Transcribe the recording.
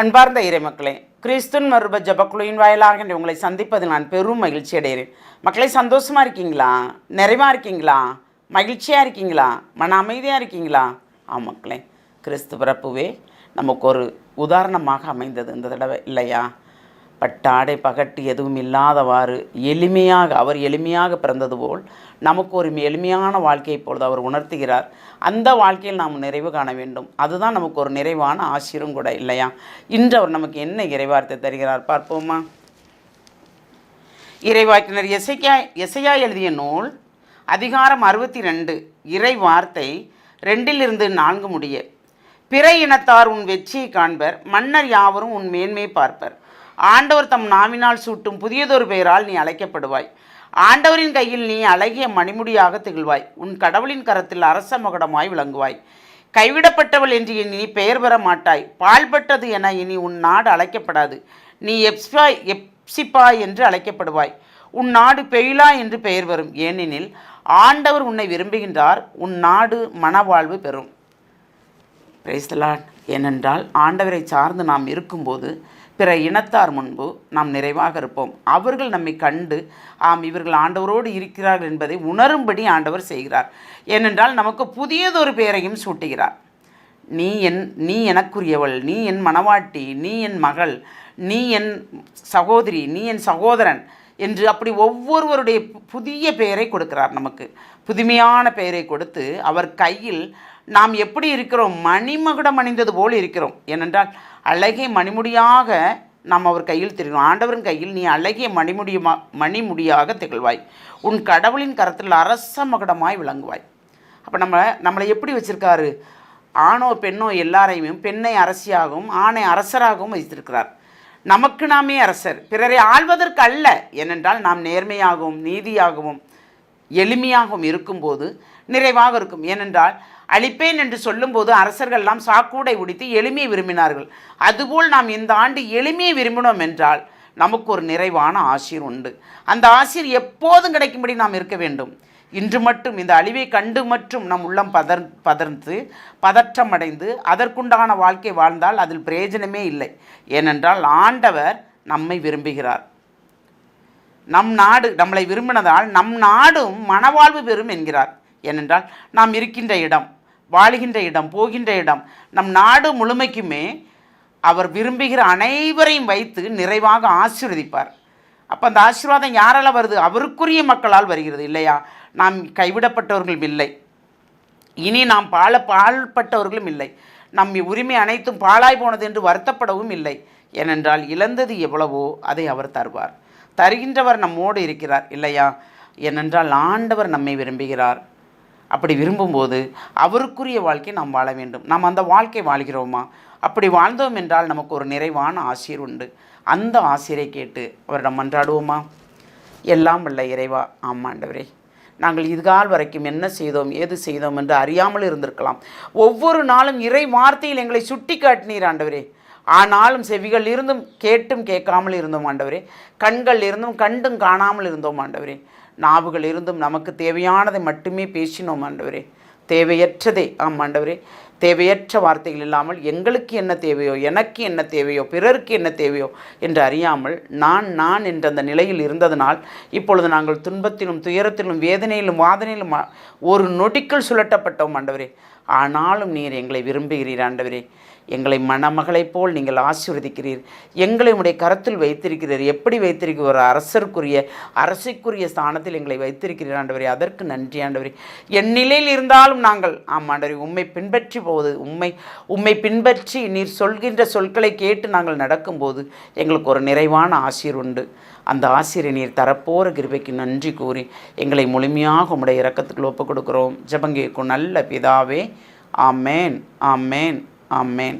அன்பார்ந்த இறைமக்களே கிறிஸ்துன் மறுப ஜபக்குழுவின் வாயிலாக உங்களை சந்திப்பதில் நான் பெரும் மகிழ்ச்சி அடைகிறேன். மக்களை சந்தோஷமாக இருக்கீங்களா? நிறைவாக இருக்கீங்களா? மகிழ்ச்சியாக இருக்கீங்களா? மன அமைதியாக இருக்கீங்களா? ஆ மக்களே கிறிஸ்து பிறப்புவே நமக்கு ஒரு உதாரணமாக அமைந்தது இந்த தடவை இல்லையா? பட்டாடை பகட்டு எதுவும் இல்லாதவாறு எளிமையாக அவர் எளிமையாக பிறந்தது போல் நமக்கு ஒரு எளிமையான வாழ்க்கையை பொழுது அவர் உணர்த்துகிறார். அந்த வாழ்க்கையில் நாம் நிறைவு காண வேண்டும். அதுதான் நமக்கு ஒரு நிறைவான ஆசிரியரும் கூட இல்லையா? இன்று அவர் நமக்கு என்ன இறைவார்த்தை தருகிறார் பார்ப்போமா? இறைவாக்கினர் எசையா எசையா எழுதிய நூல் அதிகாரம் அறுபத்தி ரெண்டு இறை வார்த்தை ரெண்டிலிருந்து நான்கு முடிய பிற இனத்தார் உன் வெற்றியை காண்பர் மன்னர் யாவரும் உன் மேன்மை பார்ப்பர். ஆண்டவர் தம் நாவினால் சூட்டும் புதியதொரு பெயரால் நீ அழைக்கப்படுவாய். ஆண்டவரின் கையில் நீ அழகிய மணிமுடியாக திகழ்வாய். உன் கடவுளின் கரத்தில் அரச மகுடமாய் விளங்குவாய். கைவிடப்பட்டவள் என்று இனி பெயர் பெற மாட்டாய். பாழ்பட்டது என இனி உன் நாடு அழைக்கப்படாது. நீ எப்ஸ்பாய் எப்சிப்பா என்று அழைக்கப்படுவாய். உன் நாடு பெயிலா என்று பெயர் வரும். ஏனெனில் ஆண்டவர் உன்னை விரும்புகின்றார். உன் நாடு மனவாழ்வு பெறும். பிரேசலாட் ஏனென்றால் ஆண்டவரை சார்ந்து நாம் இருக்கும்போது பிற இனத்தார் முன்பு நாம் நிறைவாக இருப்போம். அவர்கள் நம்மை கண்டு ஆம் இவர்கள் ஆண்டவரோடு இருக்கிறார்கள் என்பதை உணரும்படி ஆண்டவர் செய்கிறார். ஏனென்றால் நமக்கு புதியதொரு பெயரையும் சூட்டுகிறார். நீ என் நீ எனக்குரியவள் நீ என் மணவாட்டி நீ என் மகள் நீ என் சகோதரி நீ என் சகோதரன் என்று அப்படி ஒவ்வொருவருடைய பு- புதிய பெயரை கொடுக்கிறார் நமக்கு. புதுமையான பெயரை கொடுத்து அவர் கையில் நாம் எப்படி இருக்கிறோம்? மணிமகுடம் அணிந்தது போல் இருக்கிறோம். ஏனென்றால் அழகிய மணிமுடியாக நாம் அவர் கையில் திகழ்கிறோம் ஆண்டவரின் கையில் நீ அழகிய மணிமுடியுமா மணிமுடியாக திகழ்வாய். உன் கடவுளின் கரத்தில் அரச மகுடமாய் விளங்குவாய். அப்போ நம்ம நம்மளை எப்படி வச்சிருக்காரு? ஆணோ பெண்ணோ எல்லாரையுமே பெண்ணை அரசியாகவும் ஆணை அரசராகவும் வைத்திருக்கிறார். நமக்கு நாமே அரசர். பிறரை ஆள்வதற்கு அல்ல. ஏனென்றால் நாம் நேர்மையாகவும் நீதியாகவும் எளிமையாகவும் இருக்கும்போது நிறைவாக இருக்கும். ஏனென்றால் அழிப்பேன் என்று சொல்லும்போது அரசர்கள்லாம் சாக்கூடை உடித்து எளிமையை விரும்பினார்கள். அதுபோல் நாம் இந்த ஆண்டு எளிமையை விரும்பினோம் என்றால் நமக்கு ஒரு நிறைவான ஆசிர் உண்டு. அந்த ஆசிர் எப்போதும் கிடைக்கும்படி நாம் இருக்க வேண்டும். இன்று மட்டும் இந்த அழிவை கண்டு மற்றும் நம் உள்ளம் பதர் பதர்ந்து பதற்றமடைந்து அதற்குண்டான வாழ்க்கை வாழ்ந்தால் அதில் பிரயோஜனமே இல்லை. ஏனென்றால் ஆண்டவர் நம்மை விரும்புகிறார். நம் நாடு நம்மளை விரும்பினதால் நம் நாடும் மனவாழ்வு பெறும் என்கிறார். ஏனென்றால் நாம் இருக்கின்ற இடம் வாழுகின்ற இடம் போகின்ற இடம் நம் நாடு முழுமைக்குமே அவர் விரும்புகிற அனைவரையும் வைத்து நிறைவாக ஆசீர்வதிப்பார். அப்போ அந்த ஆசீர்வாதம் யாரால் வருது? அவருக்குரிய மக்களால் வருகிறது இல்லையா? நாம் கைவிடப்பட்டவர்களும் இல்லை. இனி நாம் பாழ பாழ்பட்டவர்களும் இல்லை. நம் உரிமை அனைத்தும் பாழாய் போனது என்று வருத்தப்படவும் இல்லை. ஏனென்றால் இழந்தது எவ்வளவோ அதை அவர் தருவார். தருகின்றவர் நம்மோடு இருக்கிறார் இல்லையா? ஏனென்றால் ஆண்டவர் நம்மை விரும்புகிறார். அப்படி விரும்பும்போது அவருக்குரிய வாழ்க்கை நாம் வாழ வேண்டும். நாம் அந்த வாழ்க்கை வாழ்கிறோமா? அப்படி வாழ்ந்தோம் என்றால் நமக்கு ஒரு நிறைவான ஆசிர் உண்டு. அந்த ஆசிரை கேட்டு அவரிடம் மன்றாடுவோமா? எல்லாம் உள்ள இறைவா ஆமாண்டவரே நாங்கள் இதுகால் வரைக்கும் என்ன செய்தோம் ஏது செய்தோம் என்று அறியாமல் இருந்திருக்கலாம். ஒவ்வொரு நாளும் இறை வார்த்தையில் எங்களை சுட்டி காட்டினீர் ஆண்டவரே. ஆனாலும் செவிகள் இருந்தும் கேட்டும் கேட்காமல் இருந்தோம் ஆண்டவரே. கண்கள் இருந்தும் கண்டும் காணாமல் இருந்தோம் ஆண்டவரே. நாவுகள் இருந்தும் நமக்கு தேவையானதை மட்டுமே பேசினோம் ஆண்டவரே. தேவையற்றதை ஆம் ஆண்டவரே. தேவையற்ற வார்த்தைகள் இல்லாமல் எங்களுக்கு என்ன தேவையோ எனக்கு என்ன தேவையோ பிறருக்கு என்ன தேவையோ என்று அறியாமல் நான் நான் என்ற அந்த நிலையில் இருந்ததனால் இப்பொழுது நாங்கள் துன்பத்திலும் துயரத்திலும் வேதனையிலும் வாதனையிலும் ஒரு நொடிக்கள் சுழட்டப்பட்டோம் ஆண்டவரே. ஆனாலும் நீர் எங்களை விரும்புகிறீர் ஆண்டவரே. எங்களை மணமகளைப் போல் நீங்கள் ஆசீர்வதிக்கிறீர். எங்களை உடைய கரத்தில் வைத்திருக்கிறீர். எப்படி வைத்திருக்கிற ஒரு அரசருக்குரிய அரசுக்குரிய ஸ்தானத்தில் எங்களை வைத்திருக்கிறீர் ஆண்டவரே. அதற்கு நன்றி ஆண்டவரே. என் நிலையில் இருந்தாலும் நாங்கள் ஆம் ஆண்டவரே உம்மை பின்பற்றி போவது உண்மை உம்மை பின்பற்றி நீர் சொல்கின்ற சொற்களை கேட்டு நாங்கள் நடக்கும்போது எங்களுக்கு ஒரு நிறைவான ஆசீர் உண்டு. அந்த ஆசிரியர் நீர் தரப்போகிற கிருபைக்கு நன்றி கூறி எங்களை முழுமையாக உடைய இறக்கத்துக்குள் ஒப்புக் கொடுக்கிறோம் ஜபங்கேக்கும் நல்ல பிதாவே ஆமேன் ஆமேன் ஆமேன்.